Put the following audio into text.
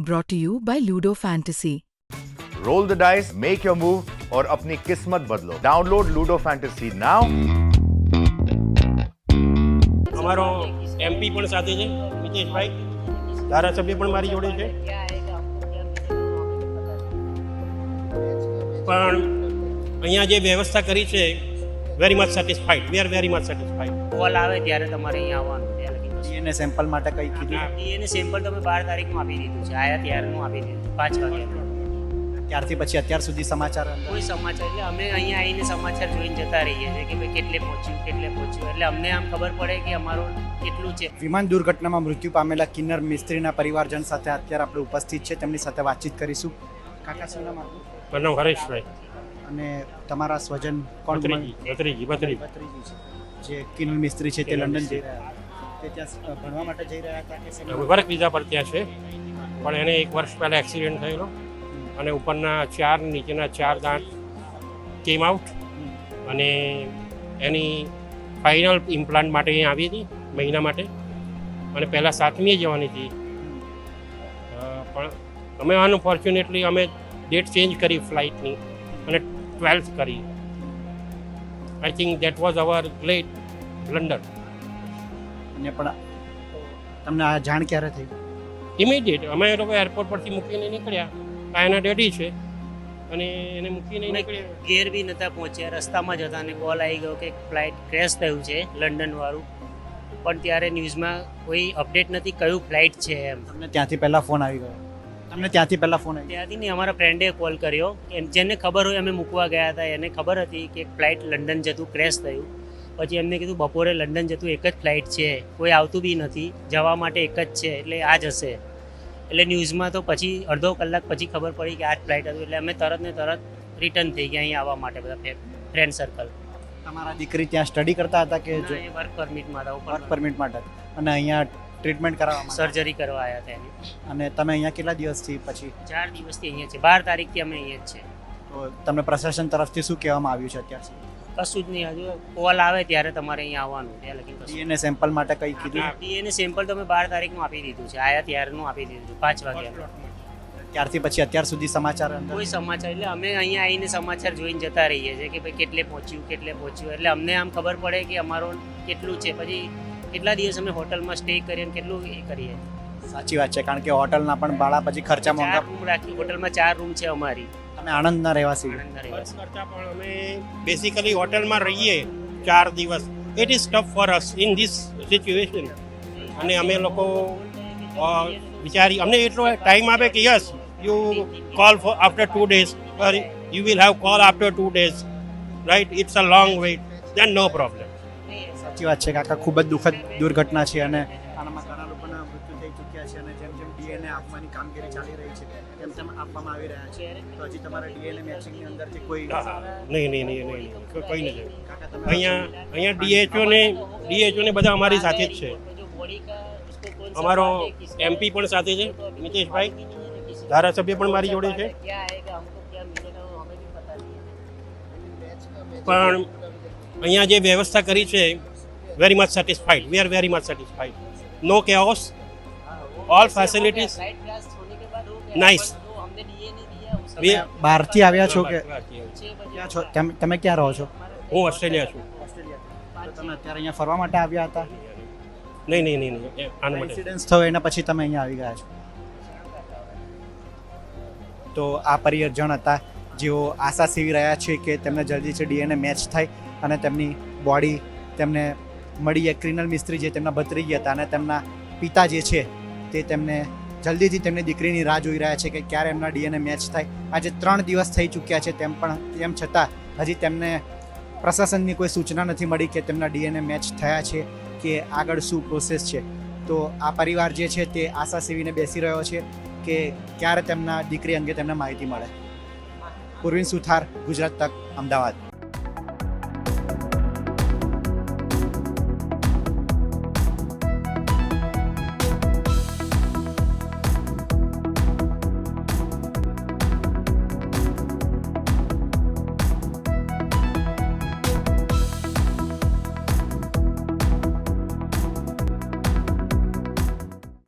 brought to you by Ludo Fantasy. Roll the dice make your move और अपनी किस्मत बदलो डाउनलोड लूडो फैंटेसी नाउ અમારો MP પણ સાથે છે મિતેશભાઈ ધારાસભ્ય પણ મારી જોડે છે પણ અહીંયા જે વ્યવસ્થા કરી છે very much satisfied we are very much satisfied call આવે ત્યારે તમારે અહીંયા આવવાનું ત્યાં લગી ડીએનએ સેમ્પલ માટે કંઈ કીધું? એને સેમ્પલ તમે બાર તારીખનું આપી દીધું છે. આયા ત્યારનું આપી દીધું પાંચ વાગે ત્યારથી પછી અત્યાર સુધી સમાચાર કોઈ સમાચાર એટલે અમે અહીંયા આવીને સમાચાર જોઈને જતા રહીએ છીએ કે ભાઈ કેટલે પહોંચ્યું કેટલે પહોંચ્યું. એટલે અમને આમ ખબર પડે કે અમારું કેટલું છે. વિમાન દુર્ઘટનામાં મૃત્યુ પામેલા કિન્નર મિસ્ત્રીના પરિવારજન સાથે અત્યારે આપણે ઉપસ્થિત છે. તેમની સાથે વાતચીત કરીશું. કાકા શું નામ હરેશભાઈ. અને તમારા સ્વજન કોણ? ભત્રીજી ભત્રીજી ભત્રીજી. છે. જે કિન્નર મિસ્ત્રી છે તે લંડન જઈ રહ્યા તે ત્યાં ભણવા માટે જઈ રહ્યા હતા કે વર્ક વિઝા પર ત્યાં છે પણ એને એક વર્ષ પહેલાં એક્સિડન્ટ થયેલો. અને ઉપરના ચાર નીચેના ચાર દાંત કેમ આઉટ અને એની ફાઇનલ ઇમ્પ્લાન્ટ માટે અહીં આવી હતી મહિના માટે. અને પહેલાં સાતમીએ જવાની હતી. પણ અમે અનફોર્ચ્યુનેટલી અમે ડેટ ચેન્જ કરી ફ્લાઇટની અને ટ્વેલ્થ કરી. I think that was our great blunder અને પણ તમને આ જાણ ક્યારે થઈ? ઇમિડિયેટ અમે એ લોકો એરપોર્ટ પરથી મૂકીને નીકળ્યા. આ એના ડેડી છે. અને એને મૂકીને નીકળ્યા. ઘેર બી નતા પહોંચ્યા. રસ્તામાં જ હતા અને કોલ આવી ગયો કે ફ્લાઇટ ક્રેશ થયું છે લંડન વાળું પણ ત્યારે ન્યૂઝમાં કોઈ અપડેટ નથી કયું ફ્લાઇટ છે એમ. તમને ત્યાંથી પહેલા ફોન આવી ગયો. તમને ત્યાંથી પહેલા ફોન આવી ત્યાંથી નહીં અમારા ફ્રેન્ડે કોલ કર્યો. એમ જેને ખબર હોય અમે મૂકવા ગયા હતા. એને ખબર હતી કે ફ્લાઇટ લંડન જતું ક્રેશ થયું. પછી એમને કીધું બપોરે લંડન જતું એક જ ફ્લાઇટ છે. કોઈ આવતું બી નથી. જવા માટે એક જ છે. એટલે આ જ હશે. એટલે ન્યૂઝમાં તો પછી અડધો કલાક પછી ખબર પડી કે આ જ ફ્લાઇટ હતું. એટલે અમે તરત ને તરત રિટર્ન થઈ ગયા અહીંયા આવવા માટે બધા ફ્રેન્ડ સર્કલ તમારા દીકરી ત્યાં સ્ટડી કરતા હતા કે વર્ક પરમિટમાં હતા વર્ક પરમિટ માટે અને અહીંયા ટ્રીટમેન્ટ કરાવવા સર્જરી કરવા આવ્યા હતા એની. અને તમે અહીંયા કેટલા દિવસથી પછી? ચાર દિવસથી અહીંયા છે. બાર તારીખથી અમે અહીંયા જ છે. તો તમને પ્રશાસન તરફથી શું કહેવામાં આવ્યું છે અત્યાર સુધી? કશું જ નહીં હજુ કોલ આવે ત્યારે તમારે અહીંયા આવવાનું. ત્યાં લગી ડીએનએ સેમ્પલ માટે કંઈ કીધું? એને સેમ્પલ તમે બાર તારીખનું આપી દીધું છે. આયા ત્યારનું આપી દીધું છે. પાંચ વાગ્યા. ત્યારથી પછી અત્યાર સુધી સમાચાર કોઈ સમાચાર એટલે અમે અહીંયા આવીને સમાચાર જોઈને જતા રહીએ છીએ કે ભાઈ કેટલે પહોંચ્યું કેટલે પહોંચ્યું. એટલે અમને આમ ખબર પડે કે અમારું કેટલું છે. પછી કેટલા દિવસ અમે હોટલમાં સ્ટે કરીએ અને કેટલું એ કરીએ. સાચી વાત છે કારણ કે હોટલના પણ ભાડા પછી ખર્ચા મોંઘા રૂમ રાખી હોટલમાં ચાર રૂમ છે અમારી. અમે આણંદના રહેવાસી. કરતાં પણ અમે બેસિકલી હોટલમાં રહીએ ચાર દિવસ. It is tough for us in this situation અને અમે લોકો વિચારી અમને એટલો ટાઈમ આપે કે yes you call for after two days or you will have call after two days right it's a long wait then no problem સાચી વાત છે કાકા ખૂબ જ દુઃખદ દુર્ઘટના છે અને આપવાની કામગીરી ચાલી રહી છે તેમ તેમ આપવામાં આવી રહ્યા છે. તો હજી તમારા ડીએનએ મેચિંગની અંદરથી કોઈ નહીં નહીં નહીં નહીં કોઈ- નહીં અહીંયા અહીંયા ડીએચઓ ને ડીએચઓ ને બધા અમારી સાથે જ છે. અમારો એમપી પણ સાથે છે મિતેશભાઈ. ધારાસભ્ય પણ મારી જોડે છે. પણ અહીંયા જે વ્યવસ્થા કરી છે very much satisfied we are very much satisfied no chaos all facilities nice તમે બહારથી આવ્યા છો કે ક્યાં છો તમે ક્યાં રહો છો? હું ઓસ્ટ્રેલિયા છું. તમે અત્યારે અહીંયા ફરવા માટે આવ્યા હતા? નહીં નહીં નહીં નહીં. આના માટે. ઇન્સિડન્સ થયો એના પછી તમે અહીંયા આવી ગયા છો? તો આ પરિજન હતા જેઓ આશા સેવી રહ્યા છે કે તેમને જલ્દીથી ડીએનએ મેચ થાય અને તેમની બોડી તેમને મળી જાય ક્રિનલ મિસ્ત્રી જે તેમના ભત્રીજી હતા અને તેમના પિતા જે છે તે તેમને જલ્દીથી તેમની દીકરીની રાહ જોઈ રહ્યા છે કે ક્યારે એમના ડીએનએ મેચ થાય. આજે ત્રણ દિવસ થઈ ચૂક્યા છે તેમ પણ, તેમ છતાં હજી તેમને પ્રશાસનની કોઈ સૂચના નથી મળી કે તેમના ડીએનએ મેચ થયા છે કે આગળ શું પ્રોસેસ છે. તો આ પરિવાર જે છે તે આશા સેવીને બેસી રહ્યો છે કે ક્યારે તેમના દીકરી અંગે તેમને માહિતી મળે. પૂર્વીન સુથાર, ગુજરાત તક, અમદાવાદ.